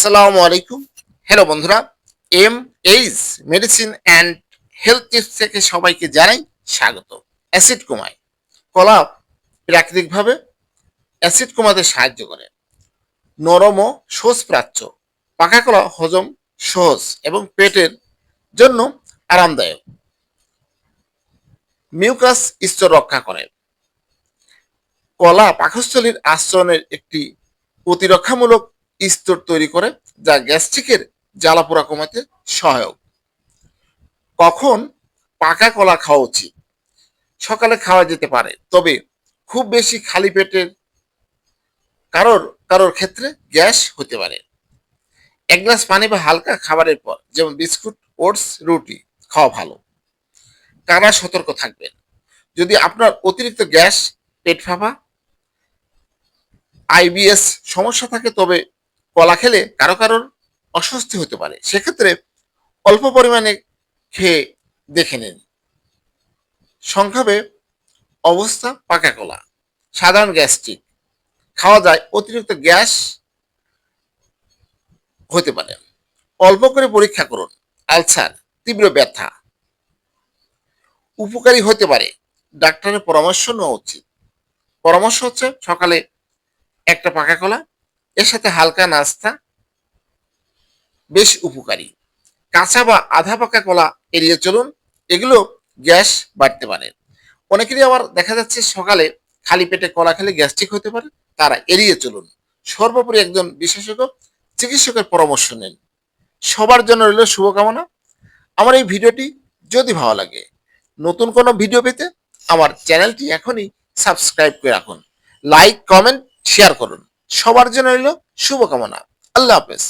আসসালামু আলাইকুম। হ্যালো বন্ধুরা M H medicine and health tips থেকে সবাইকে জানাই স্বাগত। অ্যাসিড কমায় কলা প্রাকৃতিকভাবে অ্যাসিড কমাতে সাহায্য করে। নরম ও পাকা কলা হজম সহজ এবং পেটের জন্য আরামদায়ক। মিউকাস স্তর রক্ষা করে। কলা পাকস্থলীর আশ্রয়নের একটি প্রতিরক্ষামূলক স্তর তৈরি করে যা গ্যাস্ট্রিকের জ্বালাপোড়া কমাতে সহায়ক। কখন পাকা কলা খাওয়া উচিত? সকালে খাওয়া যেতে পারে, তবে খুব বেশি খালি পেটের কারোর কারোর ক্ষেত্রে গ্যাস হতে পারে। এক গ্লাস পানি বা হালকা খাবারের পর, যেমন বিস্কুট, ওটস, রুটি, খাওয়া ভালো। কারা সতর্ক থাকবেন? যদি আপনার অতিরিক্ত গ্যাস, পেট ফাঁপা আইবিএস সমস্যা থাকে, তবে কলা খেলে কারও কারোর অস্বস্তি হতে পারে। সেক্ষেত্রে অল্প পরিমাণে খেয়ে দেখে নিন। সংক্ষেপে, অবস্থা পাকা কলা, সাধারণ গ্যাস্ট্রিক। খাওয়া যায় অতিরিক্ত গ্যাস হতে পারে। অল্প করে পরীক্ষা করুন, আলসার, তীব্র ব্যথা। উপকারী হতে পারে, ডাক্তারের পরামর্শ নেওয়া উচিত। পরামর্শ হচ্ছে সকালে একটা পাকা কলা এর সাথে হালকা নাস্তা, বেশ উপকারী। কাঁচা বা আধা পাকা কলা এড়িয়ে চলুন, এগুলো গ্যাস বাড়তে পারে। অনেকেরই আবার দেখা যাচ্ছে সকালে খালি পেটে কলা খেলে গ্যাস্ট্রিক হতে পারে, তারা এড়িয়ে চলুন। সর্বোপরি একজন বিশেষজ্ঞ চিকিৎসকের পরামর্শ নেন। সবার জন্য রইল শুভকামনা। আমার এই ভিডিওটি যদি ভালো লাগে, নতুন কোনো ভিডিও পেতে আমার চ্যানেলটি এখনই সাবস্ক্রাইব করে রাখুন। লাইক, কমেন্ট, শেয়ার করুন। সবার জন্য রইল শুভকামনা। আল্লাহ হাফেজ।